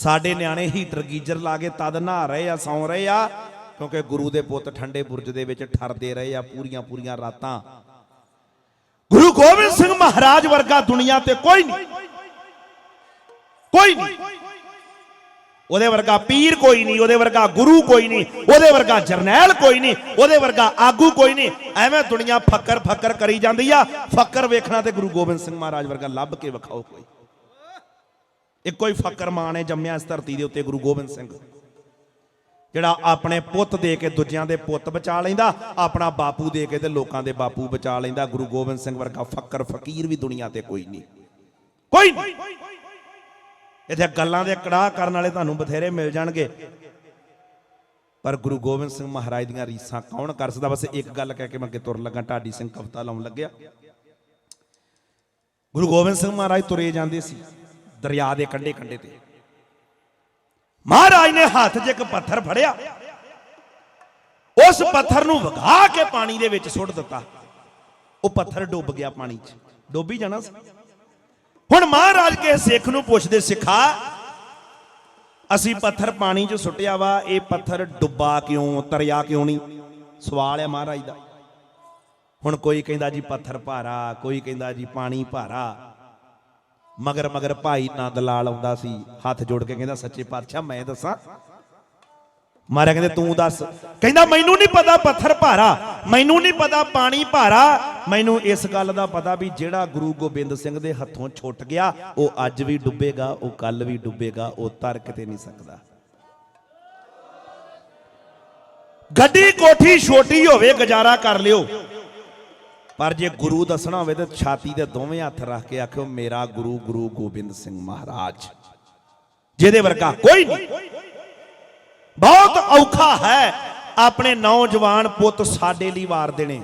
ਸਾਡੇ ਨਿਆਣੇ heater geyser ਲਾ ਕੇ ਤਦ ਨਹਾ ਰਹੇ ਆ, ਸੌਂ ਰਹੇ ਆ, ਕਿਉਂਕਿ ਗੁਰੂ ਦੇ ਪੁੱਤ ਠੰਡੇ ਬੁਰਜ ਦੇ ਵਿੱਚ ਠਰਦੇ ਰਹੇ ਆ, ਪੂਰੀਆਂ ਪੂਰੀਆਂ ਰਾਤਾਂ। ਗੁਰੂ ਗੋਬਿੰਦ ਸਿੰਘ ਮਹਾਰਾਜ ਵਰਗਾ ਦੁਨੀਆ ਤੇ ਕੋਈ ਨਹੀਂ। ਕੋਈ ਨਹੀਂ। ਉਹਦੇ ਵਰਗਾ ਪੀਰ ਕੋਈ ਨਹੀਂ, ਉਹਦੇ ਵਰਗਾ ਗੁਰੂ ਕੋਈ ਨਹੀਂ, ਉਹਦੇ ਵਰਗਾ ਜਰਨੈਲ ਕੋਈ ਨਹੀਂ, ਉਹਦੇ ਵਰਗਾ ਆਗੂ ਕੋਈ ਨਹੀਂ। ਐਵੇਂ ਦੁਨੀਆ ਫੱਕਰ ਫੱਕਰ ਕਰੀ ਜਾਂਦੀ ਆ। ਫੱਕਰ ਵੇਖਣਾ ਤੇ ਗੁਰੂ ਗੋਬਿੰਦ ਸਿੰਘ ਮਹਾਰਾਜ ਵਰਗਾ ਲੱਭ ਕੇ ਵਿਖਾਓ ਕੋਈ। ਇੱਕੋ ਹੀ ਫੱਕਰ ਮਾਂ ਨੇ ਜੰਮਿਆ ਇਸ ਧਰਤੀ ਦੇ ਉੱਤੇ ਗੁਰੂ ਗੋਬਿੰਦ ਸਿੰਘ। ਜਿਹੜਾ ਆਪਣੇ ਪੁੱਤ ਦੇ ਕੇ ਦੂਜਿਆਂ ਦੇ ਪੁੱਤ ਬਚਾ ਲੈਂਦਾ, ਆਪਣਾ ਬਾਪੂ ਦੇ ਕੇ ਤੇ ਲੋਕਾਂ ਦੇ ਬਾਪੂ ਬਚਾ ਲੈਂਦਾ, ਗੁਰੂ ਗੋਬਿੰਦ ਸਿੰਘ ਵਰਗਾ ਫੱਕਰ ਫਕੀਰ ਵੀ ਦੁਨੀਆ ਤੇ ਕੋਈ ਨਹੀਂ। ਕੋਈ ਨਹੀਂ। ਇੱਥੇ ਗੱਲਾਂ ਦੇ ਕੜਾਹ ਕਰਨ ਵਾਲੇ ਤੁਹਾਨੂੰ ਬਥੇਰੇ ਮਿਲ ਜਾਣਗੇ। ਪਰ ਗੁਰੂ ਗੋਬਿੰਦ ਸਿੰਘ ਮਹਾਰਾਜ ਦੀਆਂ ਰੀਸਾਂ ਕੌਣ ਕਰ ਸਕਦਾ? ਬਸ ਇੱਕ ਗੱਲ ਕਹਿ ਕੇ ਮੈਂ ਅੱਗੇ ਤੁਰਨ ਲੱਗਾ, ਢਾਡੀ ਸਿੰਘ ਕਵਿਤਾ ਲਾਉਣ ਲੱਗਿਆ। ਗੁਰੂ ਗੋਬਿੰਦ ਸਿੰਘ ਮਹਾਰਾਜ ਤੁਰੇ ਜਾਂਦੇ ਸੀ। ਦਰਿਆ ਦੇ ਕੰਢੇ ਕੰਢੇ ਤੇ। ਮਹਾਰਾਜ ਨੇ ਹੱਥ 'ਚ ਇੱਕ ਪੱਥਰ ਫੜਿਆ। ਉਸ ਪੱਥਰ ਨੂੰ ਵਗਾ ਕੇ ਪਾਣੀ ਦੇ ਵਿੱਚ ਸੁੱਟ ਦਿੱਤਾ। ਉਹ ਪੱਥਰ ਡੁੱਬ ਗਿਆ ਪਾਣੀ 'ਚ। ਡੁੱਬ ਹੀ ਜਾਣਾ ਸੀ। ਹੁਣ ਮਹਾਰਾਜ ਕੇ ਸਿੱਖ ਨੂੰ ਪੁੱਛਦੇ, ਸਿੱਖਾ, ਅਸੀਂ ਪੱਥਰ ਪਾਣੀ 'ਚ ਸੁੱਟਿਆ ਵਾ, ਇਹ ਪੱਥਰ ਡੁੱਬਾ ਕਿਉਂ ਤਰਿਆ ਕਿਉਂ ਨਹੀਂ? ਸਵਾਲ ਹੈ ਮਹਾਰਾਜ ਦਾ। ਹੁਣ ਕੋਈ ਕਹਿੰਦਾ ਜੀ ਪੱਥਰ ਭਾਰਾ, ਕੋਈ ਕਹਿੰਦਾ ਜੀ ਪਾਣੀ ਭਾਰਾ। ਮਗਰ ਮਗਰ ਭਾਈ ਨੰਦ ਲਾਲ ਆਉਂਦਾ ਸੀ, ਹੱਥ ਜੋੜ ਕੇ ਕਹਿੰਦਾ, ਸੱਚੇ ਪਾਤਸ਼ਾਹ, ਮੈਂ ਦੱਸਾਂ? ਮਾਰਿਆ ਕਹਿੰਦੇ, ਤੂੰ ਦੱਸ। ਕਹਿੰਦਾ, ਮੈਨੂੰ ਨਹੀਂ ਪਤਾ ਪੱਥਰ ਭਾਰਾ, ਮੈਨੂੰ ਨਹੀਂ ਪਤਾ ਪਾਣੀ ਭਾਰਾ। ਮੈਨੂੰ ਇਸ ਗੱਲ ਦਾ ਪਤਾ ਵੀ ਜਿਹੜਾ ਗੁਰੂ ਗੋਬਿੰਦ ਸਿੰਘ ਦੇ ਹੱਥੋਂ ਛੁੱਟ ਗਿਆ, ਉਹ ਅੱਜ ਵੀ ਡੁੱਬੇਗਾ, ਉਹ ਕੱਲ ਵੀ ਡੁੱਬੇਗਾ, ਉਹ ਤਰ ਕਿਤੇ ਨਹੀਂ ਸਕਦਾ। ਗੱਡੀ ਕੋਠੀ ਛੋਟੀ ਹੋਵੇ, ਗੁਜ਼ਾਰਾ ਕਰ ਲਿਓ। ਪਰ ਜੇ ਗੁਰੂ ਦੱਸਣਾ ਹੋਵੇ ਤਾਂ ਛਾਤੀ ਦੇ ਦੋਵੇਂ ਹੱਥ ਰੱਖ ਕੇ ਆਖਿਓ, ਮੇਰਾ ਗੁਰੂ ਗੁਰੂ ਗੋਬਿੰਦ ਸਿੰਘ ਮਹਾਰਾਜ। ਜਿਹਦੇ ਵਰਗਾ ਕੋਈ ਨਹੀਂ। ਬਹੁਤ ਔਖਾ ਹੈ ਆਪਣੇ ਨੌਜਵਾਨ ਪੁੱਤ ਸਾਡੇ ਲਈ ਵਾਰ ਦੇਣੇ।